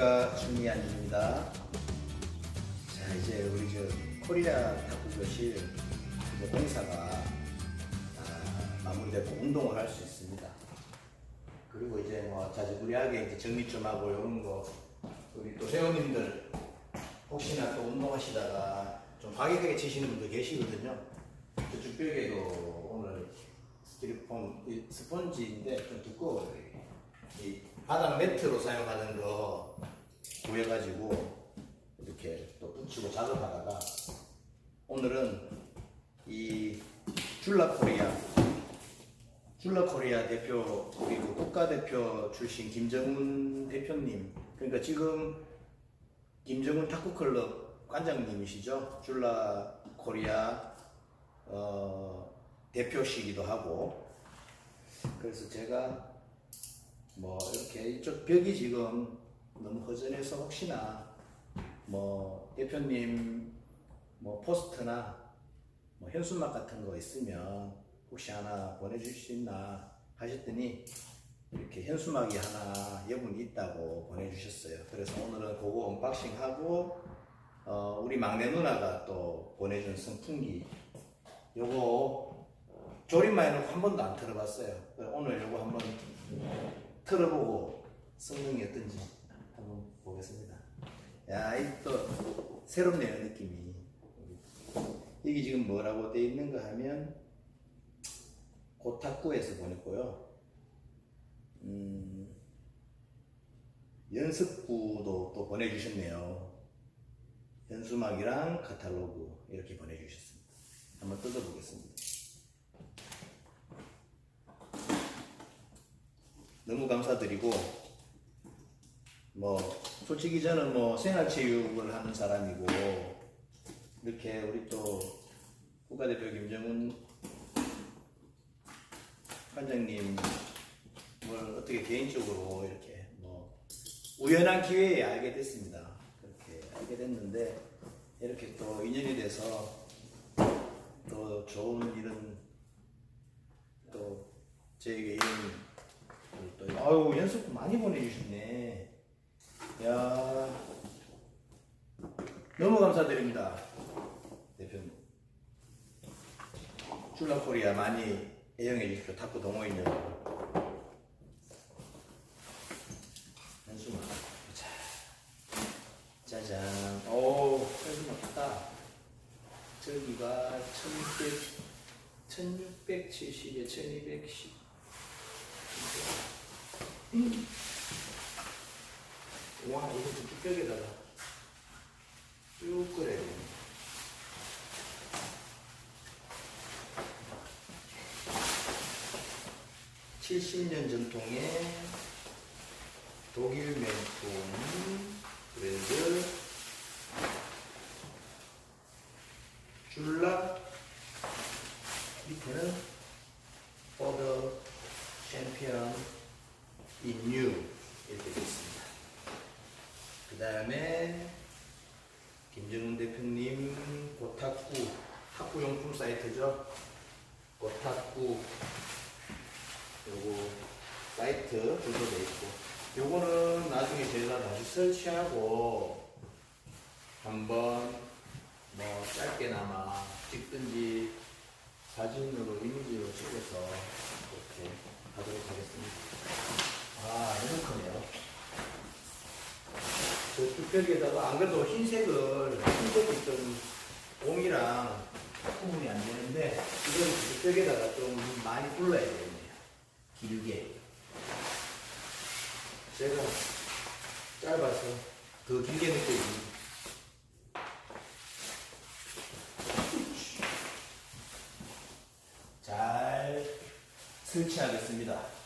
안녕하십니까 준미안입니다. 자 이제 우리 저 코리아 탁구 교실 이제 공사가 아, 마무리되고 운동을 할 수 있습니다. 그리고 이제 뭐 자주부리하게 이제 정리 좀 하고 이런 거 우리 또 회원님들 혹시나 또 운동하시다가 좀 과격하게 치시는 분도 계시거든요. 저쪽 벽에도 오늘 스티로폼 이 스펀지인데 좀 두꺼워요. 이 바닥 매트로 사용하는 거 구해가지고 이렇게 또 붙이고 작업하다가 오늘은 이 줄라 코리아 줄라 코리아 대표 그리고 국가 대표 출신 김정훈 대표님 그러니까 지금 김정훈 탁구 클럽 관장님이시죠? 줄라 코리아 어, 대표시기도 하고. 그래서 제가 뭐 이렇게 이쪽 벽이 지금 너무 허전해서 혹시나 뭐 대표님 뭐 포스트나 뭐 현수막 같은 거 있으면 혹시 하나 보내줄 수 있나 하셨더니 이렇게 현수막이 하나 여분이 있다고 보내주셨어요. 그래서 오늘은 그거 언박싱하고 어, 우리 막내 누나가 또 보내준 선풍기 요거 조립만 해놓고 한 번도 안 틀어봤어요. 오늘 요거 한번 틀어보고 성능이 어떤지 보겠습니다. 야, 이또 새롭네요 느낌이. 이게 지금 뭐라고 돼 있는가 하면 고탁구에서 보냈고요. 음, 연습구도 또 보내주셨네요. 현수막이랑 카탈로그 이렇게 보내주셨습니다. 한번 뜯어보겠습니다. 너무 감사드리고 뭐 솔직히 저는 뭐 생활체육을 하는 사람이고 이렇게 우리 또 국가대표 김정은 관장님 뭘 어떻게 개인적으로 이렇게 뭐 우연한 기회에 알게 됐습니다. 그렇게 알게 됐는데 이렇게 또 인연이 돼서 또 좋은 일은 또 저에게 이런 또 아유 연습 많이 보내주셨네. 야 너무 감사드립니다 대표님. 줄라코리아 많이 애용해 주십시오. 탁구 동호인 여러분. 현수막. 자, 짜잔. 오, 현수막 크다. 저기가 1600, 1670에 1210. 와, 좀 뚝배기다가 쭉 끓여야 돼. (70년) 전통의 독일 명품 브랜드 줄라 밑에는 for the champion in you 이렇게 되어 있습니다. 그 다음에 김정은 대표님 고탁구 탁구용품 사이트죠. 고탁구 요거 사이트 주소돼 있고 요거는 나중에 제가 다시 설치하고 한번 뭐 짧게나마 찍든지 사진으로 이미지로 찍어서 이렇게 하도록 하겠습니다. 아, 너무 크네요. 저 뚝배기에다가 안 그래도 흰색을 흰색 있던 옹이랑 구분이 안 되는데 이건 뚝배기에다가 좀 많이 불러야 되겠네요. 길게. 제가 짧아서 더 길게 느껴집니다. 잘 설치하겠습니다.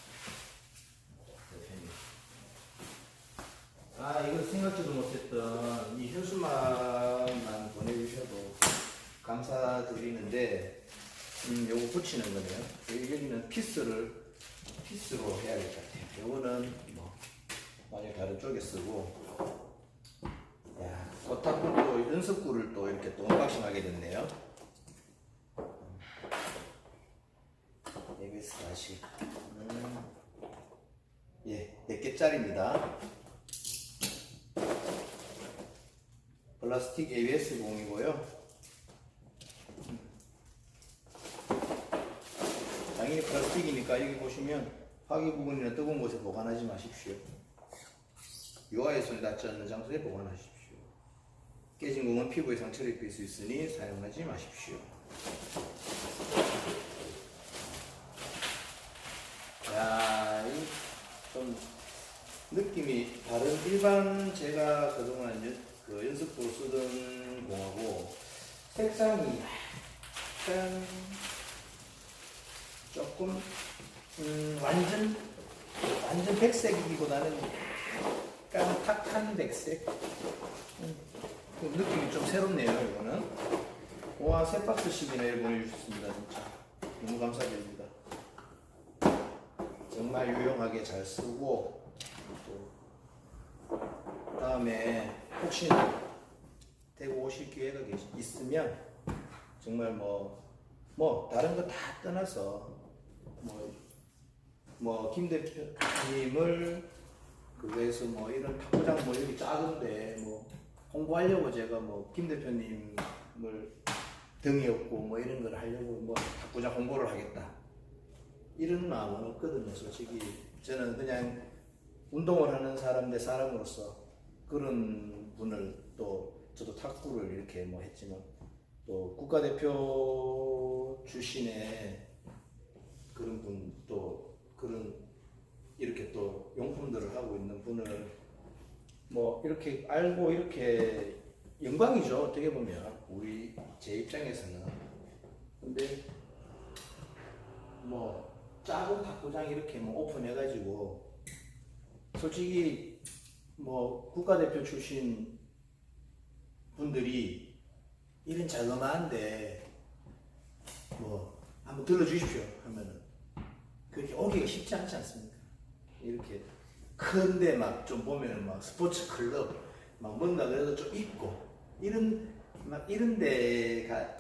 10짜리입니다. 플라스틱 ABS 공이고요. 당연히 플라스틱이니까 여기 보시면 화기 부분이나 뜨거운 곳에 보관하지 마십시오. 유아의 손이 닿지 않는 장소에 보관하십시오. 깨진 공은 피부에 상처를 입힐 수 있으니 사용하지 마십시오. 일반 제가 그동안 연, 그 연습도 쓰던 공하고 색상이 약간 조금 음, 완전 완전 백색이기보다는 약간 탁한 백색? 음, 그 느낌이 좀 새롭네요 이거는. 와 세 박스씩이나 이렇게 보내주셨습니다 진짜. 너무 감사드립니다. 정말 유용하게 잘 쓰고 또 다음에 혹시나 대구 오실 기회가 있으면 정말 뭐 뭐 다른 거 다 떠나서 뭐, 뭐 김 대표님을 그거에서 뭐 이런 탁구장 뭐 여기 작은데 뭐 홍보하려고 제가 뭐 김 대표님을 등이 없고 뭐 이런 걸 하려고 뭐 탁구장 홍보를 하겠다. 이런 마음은 없거든요 솔직히. 저는 그냥 운동을 하는 사람 대 사람으로서 그런 분을 또 저도 탁구를 이렇게 뭐 했지만 또 국가대표 출신의 그런 분 또 그런 이렇게 또 용품들을 하고 있는 분을 뭐 이렇게 알고 이렇게 영광이죠. 어떻게 보면 우리 제 입장에서는. 근데 뭐 작은 탁구장 이렇게 뭐 오픈해가지고 솔직히 뭐 국가대표 출신 분들이 이런 자그마한데 뭐 한번 들러주십시오 하면은 그렇게 오기가 쉽지 않지 않습니까? 이렇게 큰데 막 좀 보면은 막 스포츠 클럽 막 뭔가 그래도 좀 있고 이런 막 이런 데가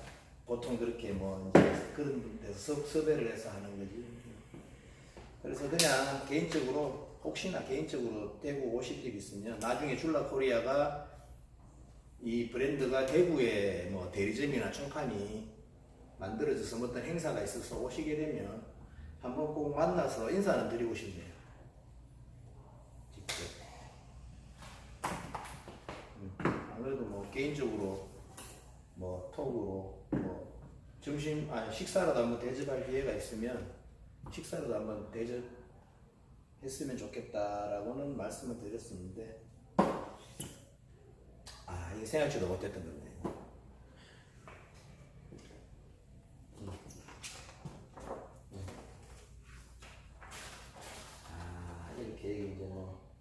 보통 그렇게 뭐 그런 데서 섭- 섭외를 해서 하는 거지. 그래서 그냥 개인적으로 혹시나 개인적으로 대구 오실 일 있으면 나중에 줄라 코리아가 이 브랜드가 대구에 뭐 대리점이나 총판이 만들어져서 뭐 어떤 행사가 있어서 오시게 되면 한번 꼭 만나서 인사는 드리고 싶네요. 직접. 음, 아무래도 뭐 개인적으로 뭐 톡으로 뭐 점심 아 식사라도 한번 대접할 기회가 있으면 식사라도 한번 대접 했으면 좋겠다라고는 말씀을 드렸었는데 아 이게 생각지도 못했던 건데 아 이렇게 이제 뭐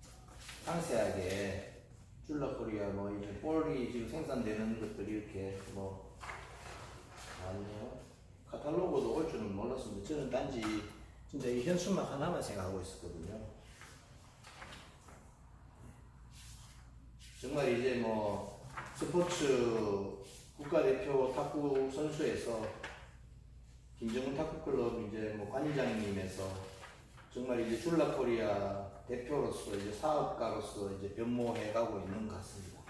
상세하게 줄라코리아 뭐 이제 볼이 지금 생산되는 것들이 이렇게 뭐 아니요 카탈로그도 올 줄은 몰랐습니다. 저는 단지 현수막 하나만 생각하고 있었거든요. 정말 이제 뭐 스포츠 국가대표 탁구 선수에서 김정은 탁구클럽 이제 뭐 관장님에서 정말 이제 줄라 코리아 대표로서 이제 사업가로서 이제 변모해 가고 있는 것 같습니다.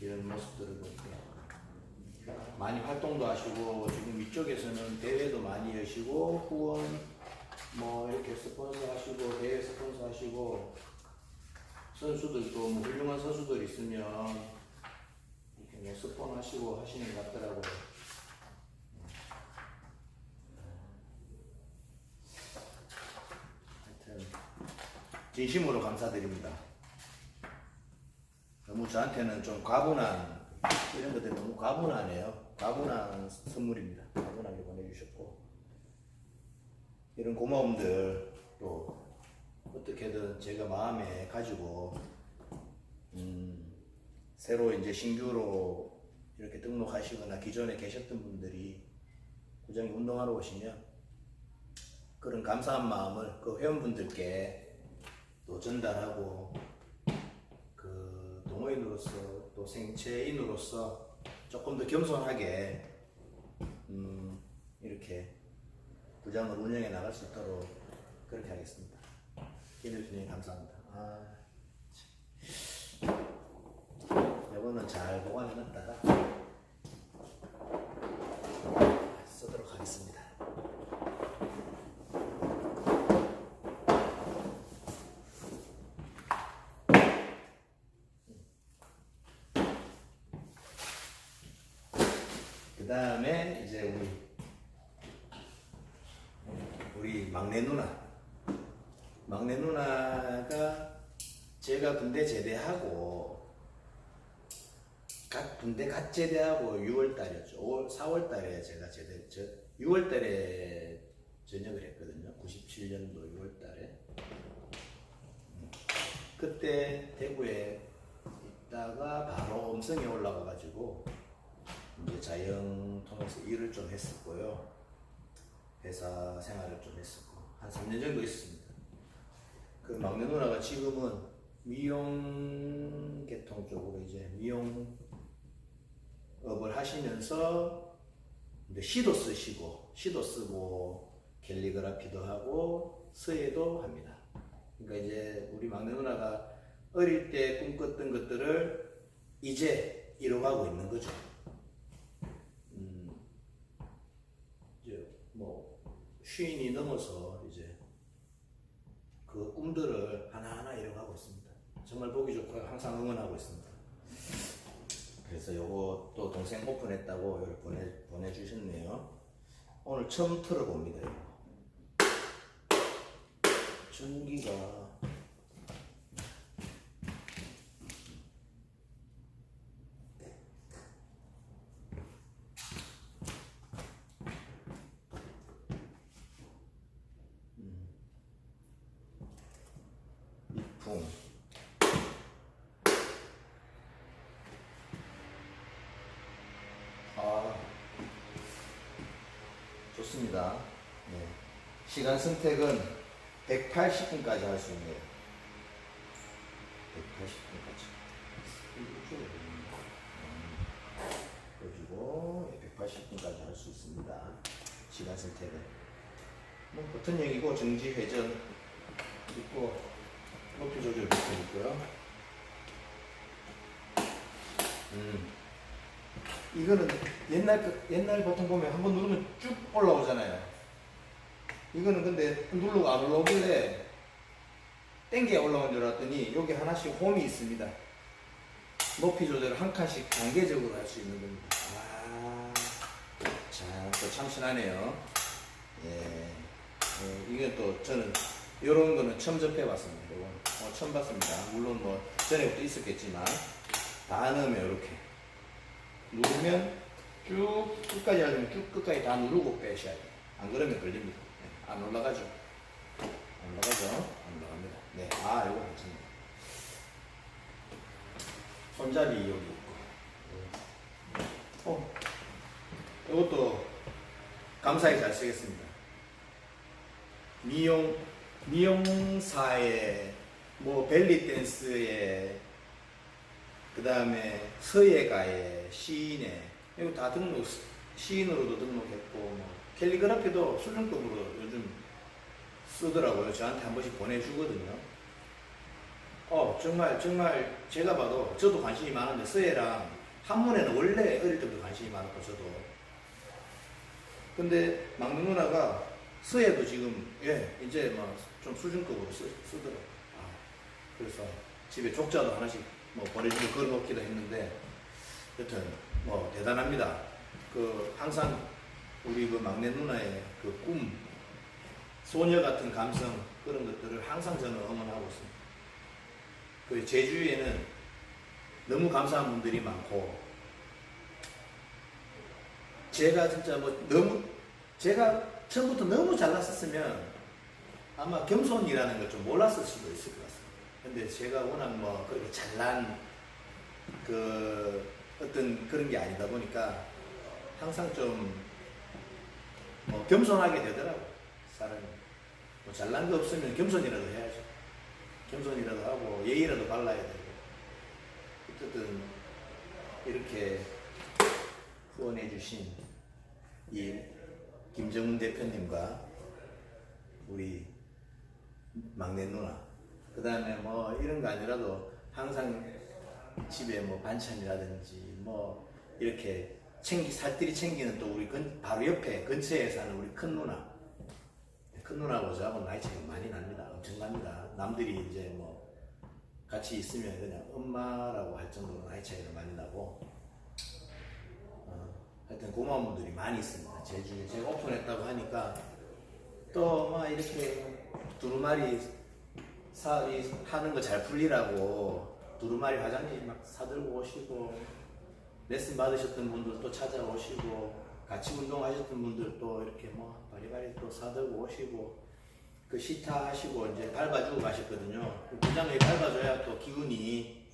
이런 모습들을 볼 때. 많이 활동도 하시고 지금 이쪽에서는 대회도 많이 여시고 후원 뭐 이렇게 스폰서 하시고 대회 스폰서 하시고 선수들도 뭐 훌륭한 선수들 있으면 이렇게 뭐 스폰 하시고 하시는 것 같더라고요. 하여튼 진심으로 감사드립니다. 너무 저한테는 좀 과분한 이런 것들 너무 과분하네요. 과분한 선물입니다. 과분하게 보내주셨고 이런 고마움들 또 어떻게든 제가 마음에 가지고 음, 새로 이제 신규로 이렇게 등록하시거나 기존에 계셨던 분들이 구장에 운동하러 오시면 그런 감사한 마음을 그 회원분들께 또 전달하고 그 동호인으로서 또 생체인으로서 조금 더 겸손하게 음, 이렇게 구장을 운영해 나갈 수 있도록 그렇게 하겠습니다. 김 대표님 감사합니다. 아, 참. 이거는 잘 보관해 놨다가 쓰도록 하겠습니다. 그 다음에 이제 우리 우리 막내 누나 막내 누나가 제가 군대 제대하고 갓 군대 갓 제대하고 6월 달이었죠. 5월, 4월 달에 제가 제대 저 6월 달에 전역을 했거든요. 97년도 6월 달에. 음. 그때 대구에 있다가 바로 음성에 올라가 가지고 이제 자영 통해서 일을 좀 했었고요. 회사 생활을 좀 했었고 한 3년 정도 있었습니다. 그 막내 누나가 지금은 미용 계통 쪽으로 이제 미용 업을 하시면서 이제 시도 쓰시고 시도 쓰고 캘리그라피도 하고 서예도 합니다. 그러니까 이제 우리 막내 누나가 어릴 때 꿈꿨던 것들을 이제 이뤄가고 있는 거죠. 음, 이제 뭐 쉰이 넘어서 그 꿈들을 하나하나 이뤄가고 있습니다. 정말 보기 좋고요. 항상 응원하고 있습니다. 그래서 요거 또 동생 오픈했다고 여기 보내 보내주셨네요. 오늘 처음 틀어봅니다. 전기가 이풍 아 좋습니다. 네. 시간 선택은 180분까지 할 수 있네요. 180분까지. 그리고 180분까지 할 수 있습니다. 시간 선택은. 뭐 버튼형이고 정지 회전 있고 높이 조절 버튼 있고요. 음. 이거는 옛날 그- 옛날 버튼 보면 한 번 누르면 쭉 올라오잖아요. 이거는 근데 누르고 안 올라오길래 땡겨 올라온 줄 알았더니 여기 하나씩 홈이 있습니다. 높이 조절을 한 칸씩 단계적으로 할 수 있는 겁니다. 아, 자, 또 참신하네요. 예, 예, 이게 또 저는 이런 거는 처음 접해봤습니다. 이건 어, 처음 봤습니다. 물론 뭐 전에부터 있었겠지만 다 넣으면 이렇게 누르면 쭉 끝까지 하려면 쭉 끝까지 다 누르고 빼셔야 돼요. 안 그러면 걸립니다. 네, 안 올라가죠. 안 올라가죠. 안 올라갑니다. 네, 아 이거 괜찮네. 손잡이 여기 있고. 어, 이것도 감사히 잘 쓰겠습니다. 미용 미용사에 뭐 벨리 댄스에 그 다음에 서예가 에 시인에 이거 다 등록 시인으로도 등록했고 뭐 캘리그라피도 수준급으로 요즘 쓰더라고요. 저한테 한 번씩 보내주거든요. 어 정말 정말 제가 봐도 저도 관심이 많은데 서예랑 한문에는 원래 어릴 때부터 관심이 많았고 저도 근데 막내 누나가 서예도 지금 예 이제 뭐좀 수준급으로 쓰, 쓰더라고. 아, 그래서 집에 족자도 하나씩 뭐 보내주고 걸어놓기도 했는데 여튼 뭐 대단합니다. 그 항상 우리 그 막내 누나의 그 꿈, 소녀 같은 감성 그런 것들을 항상 저는 응원하고 있습니다. 그 제주에는 너무 감사한 분들이 많고 제가 진짜 뭐 너무 제가 처음부터 너무 잘났었으면 아마 겸손이라는 걸 좀 몰랐을 수도 있을 것 같습니다. 근데 제가 워낙 뭐 그렇게 잘난 그 어떤 그런 게 아니다 보니까 항상 좀 뭐 겸손하게 되더라고 사람이 뭐 잘난 거 없으면 겸손이라도 해야죠. 겸손이라도 하고 예의라도 발라야 되고 어쨌든 이렇게 후원해 주신 이 김정은 대표님과 우리 막내 누나 그 다음에 뭐 이런 거 아니라도 항상 집에 뭐 반찬이라든지 뭐 이렇게 챙기 살뜰히 챙기는 또 우리 근, 바로 옆에 근처에 사는 우리 큰 누나. 큰 누나하고 저하고 나이 차이가 많이 납니다. 엄청납니다. 남들이 이제 뭐 같이 있으면 그냥 엄마라고 할 정도로 나이 차이가 많이 나고 어, 하여튼 고마운 분들이 많이 있습니다. 제주에 제가 오픈했다고 하니까 또 막 이렇게 두루마리 사, 이, 하는 거 잘 풀리라고 두루마리 화장님 막 사들고 오시고 레슨 받으셨던 분들 또 찾아오시고 같이 운동하셨던 분들 또 이렇게 뭐 바리바리 또 사들고 오시고 그 시타 하시고 이제 밟아주고 가셨거든요. 그 부장이 밟아줘야 또 기운이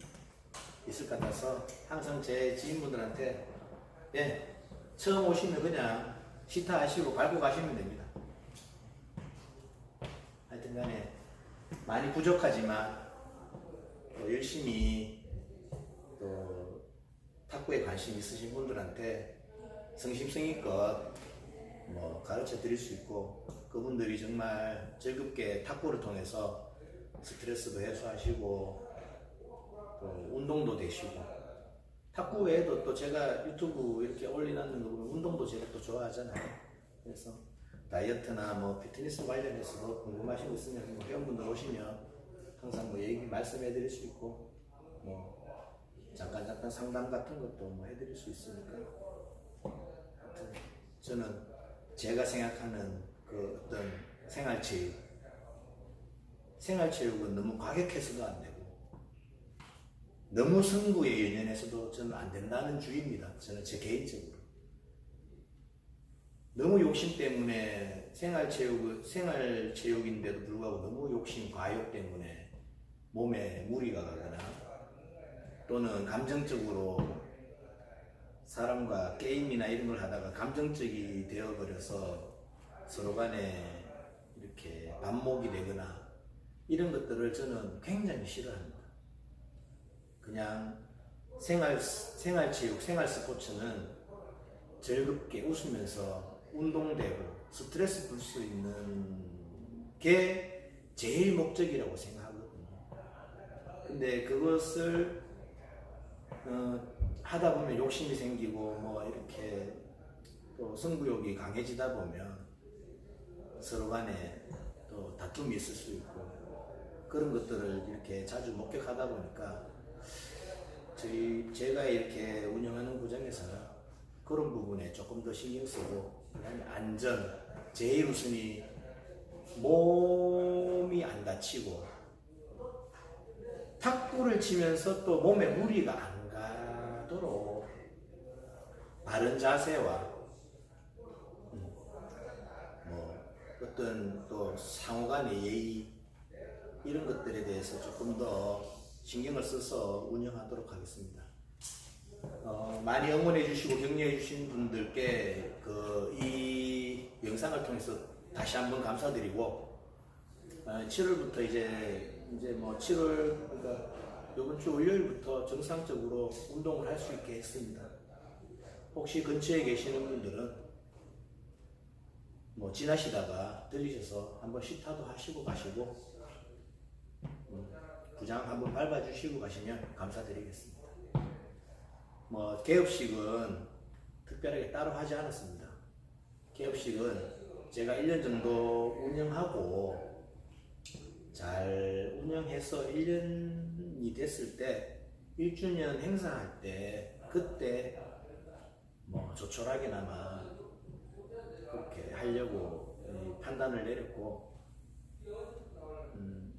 있을 것 같아서 항상 제 지인분들한테 예 처음 오시면 그냥 시타 하시고 밟고 가시면 됩니다. 하여튼간에 많이 부족하지만 또 열심히 또 탁구에 관심 있으신 분들한테 성심성의껏 뭐 가르쳐 드릴 수 있고 그분들이 정말 즐겁게 탁구를 통해서 스트레스도 해소하시고 또 운동도 되시고 탁구 외에도 또 제가 유튜브 이렇게 올려놨는 거 보면 운동도 제가 또 좋아하잖아요. 그래서 다이어트나 뭐 피트니스 관련해서도 궁금하신 거 있으면 뭐 회원분들 오시면 항상 뭐 얘기 말씀해 드릴 수 있고 뭐 잠깐 잠깐 상담 같은 것도 뭐 해드릴 수 있으니까 하여튼 저는 제가 생각하는 그 어떤 생활체육 생활체육은 너무 과격해서도 안 되고 너무 승부에 연연해서도 저는 안 된다는 주의입니다. 저는 제 개인적으로 너무 욕심 때문에 생활체육 생활체육인데도 불구하고 너무 욕심 과욕 때문에 몸에 무리가 가거나 또는 감정적으로 사람과 게임이나 이런 걸 하다가 감정적이 되어버려서 서로 간에 이렇게 반목이 되거나 이런 것들을 저는 굉장히 싫어합니다. 그냥 생활, 생활체육, 생활 스포츠는 즐겁게 웃으면서 운동되고 스트레스 풀 수 있는 게 제일 목적이라고 생각하거든요. 근데 그것을 어, 하다 보면 욕심이 생기고 뭐 이렇게 또 승부욕이 강해지다 보면 서로 간에 또 다툼이 있을 수 있고 그런 것들을 이렇게 자주 목격하다 보니까 저희 제가 이렇게 운영하는 구장에서는 그런 부분에 조금 더 신경 쓰고 안전 제일 우선이 몸이 안 다치고 탁구를 치면서 또 몸에 무리가 안 가도록 바른 자세와 음, 뭐 어떤 또 상호간의 예의 이런 것들에 대해서 조금 더 신경을 써서 운영하도록 하겠습니다. 어, 많이 응원해 주시고 격려해 주신 분들께 그 이 영상을 통해서 다시 한번 감사드리고 어, 7월부터 이제 이제 뭐 7월 그러니까 이번 주 월요일부터 정상적으로 운동을 할 수 있게 했습니다. 혹시 근처에 계시는 분들은 뭐 지나시다가 들리셔서 한번 시타도 하시고 가시고 음, 부장 한번 밟아주시고 가시면 감사드리겠습니다. 뭐 개업식은 특별하게 따로 하지 않았습니다. 개업식은 제가 1년 정도 운영하고 잘 운영해서 1년 이 됐을 때 1주년 행사할 때 그때 뭐 조촐하게나마 그렇게 하려고 이 판단을 내렸고 음,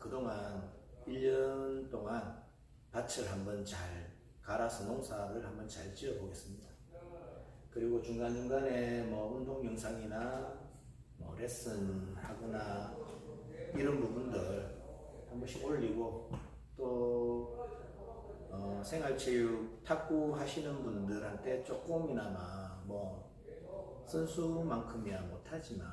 그동안 1년 동안 밭을 한번 잘 갈아서 농사를 한번 잘 지어 보겠습니다. 그리고 중간중간에 뭐 운동 영상이나 뭐 레슨 하거나 이런 부분들 한 번씩 올리고 또 어, 생활체육 탁구 하시는 분들한테 조금이나마 뭐 선수만큼이야 못하지만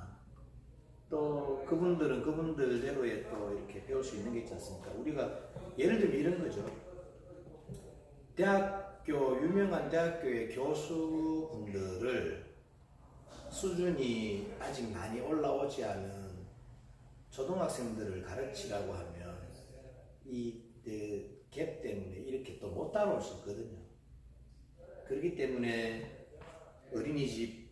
또 그분들은 그분들대로의 또 이렇게 배울 수 있는 게 있지 않습니까? 우리가 예를 들면 이런 거죠. 대학교 유명한 대학교의 교수분들을 수준이 아직 많이 올라오지 않은 초등학생들을 가르치라고 하면 이 네, 갭 때문에 이렇게 또 못 따라올 수 있거든요. 그렇기 때문에 어린이집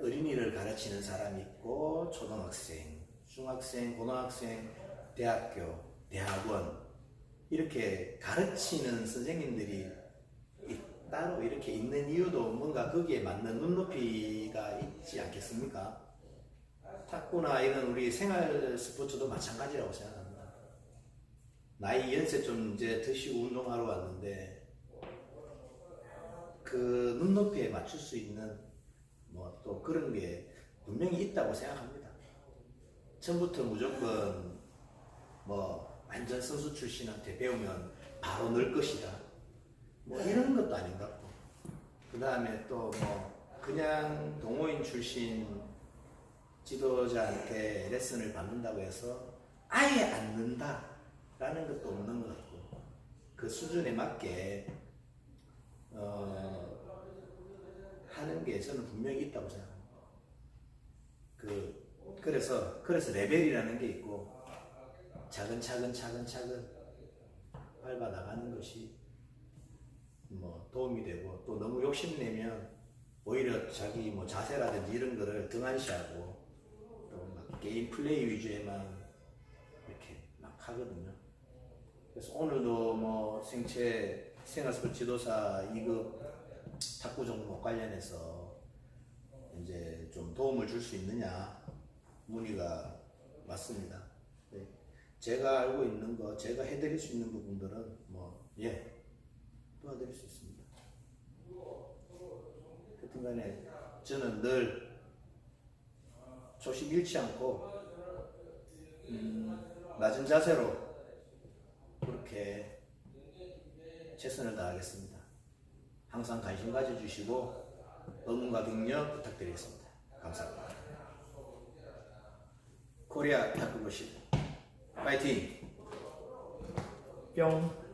어린이를 가르치는 사람이 있고 초등학생, 중학생, 고등학생, 대학교, 대학원 이렇게 가르치는 선생님들이 이- 따로 이렇게 있는 이유도 뭔가 거기에 맞는 눈높이가 있지 않겠습니까? 탁구나 이런 우리 생활 스포츠도 마찬가지라고 생각합니다. 나이 연세 좀 이제 드시고 운동하러 왔는데 그 눈높이에 맞출 수 있는 뭐 또 그런 게 분명히 있다고 생각합니다. 처음부터 무조건 뭐 완전 선수 출신한테 배우면 바로 늘 것이다. 뭐 이런 것도 아닌 것 같고. 그 다음에 또 뭐 그냥 동호인 출신 지도자한테 레슨을 받는다고 해서 아예 안 는다 라는 것도 없는 것 같고 그 수준에 맞게 어, 하는 게 저는 분명히 있다고 생각합니다. 그 그래서 그래서 레벨이라는 게 있고 차근차근 차근차근 밟아 나가는 것이 뭐 도움이 되고 또 너무 욕심내면 오히려 자기 뭐 자세라든지 이런 거를 등한시하고 또 막 게임 플레이 위주에만 이렇게 막 하거든요. 그래서 오늘도 뭐 생체 생활스포츠 지도사 2급 탁구 종목 관련해서 이제 좀 도움을 줄 수 있느냐 문의가 왔습니다. 네. 제가 알고 있는 거, 제가 해드릴 수 있는 부분들은 뭐 예, 도와드릴 수 있습니다. 하여튼 간에 저는 늘 조심 잃지 않고 음, 낮은 자세로 그렇게 최선을 다하겠습니다. 항상 관심 가져주시고 응원과 격려 부탁드리겠습니다. 감사합니다. 코리아 탁구교실 파이팅! 뿅.